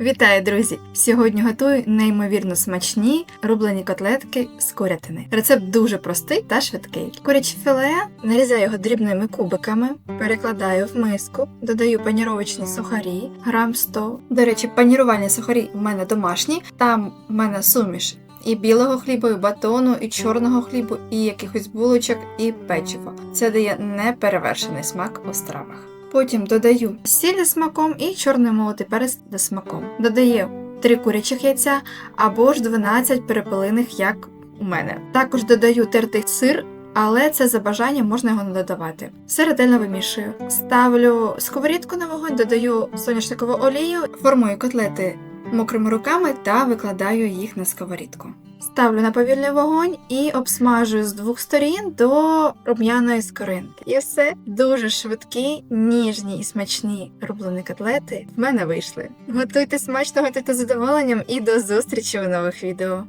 Вітаю, друзі! Сьогодні готую неймовірно смачні рублені котлетки з курятини. Рецепт дуже простий та швидкий. Куряче філе нарізаю його дрібними кубиками, перекладаю в миску, додаю паніровочні сухарі, грам 100. До речі, панірувальні сухарі в мене домашні, там в мене суміш. І білого хлібу, і батону, і чорного хлібу, і якихось булочок, і печиво. Це дає неперевершений смак у стравах. Потім додаю сіль смаком і чорний молотий перець за смаком. Додаю 3 курячих яйця або ж 12 перепелиних, як у мене. Також додаю тертий сир. Але це за бажанням можна його не додавати. Все ретельно вимішую. Ставлю сковорідку на вогонь, додаю соняшникову олію, формую котлети мокрими руками та викладаю їх на сковорідку. Ставлю на повільний вогонь і обсмажую з двох сторін до рум'яної скоринки. І все дуже швидкі, ніжні і смачні рублені котлети в мене вийшли. Готуйте смачно, готуйте з задоволенням і до зустрічі у нових відео.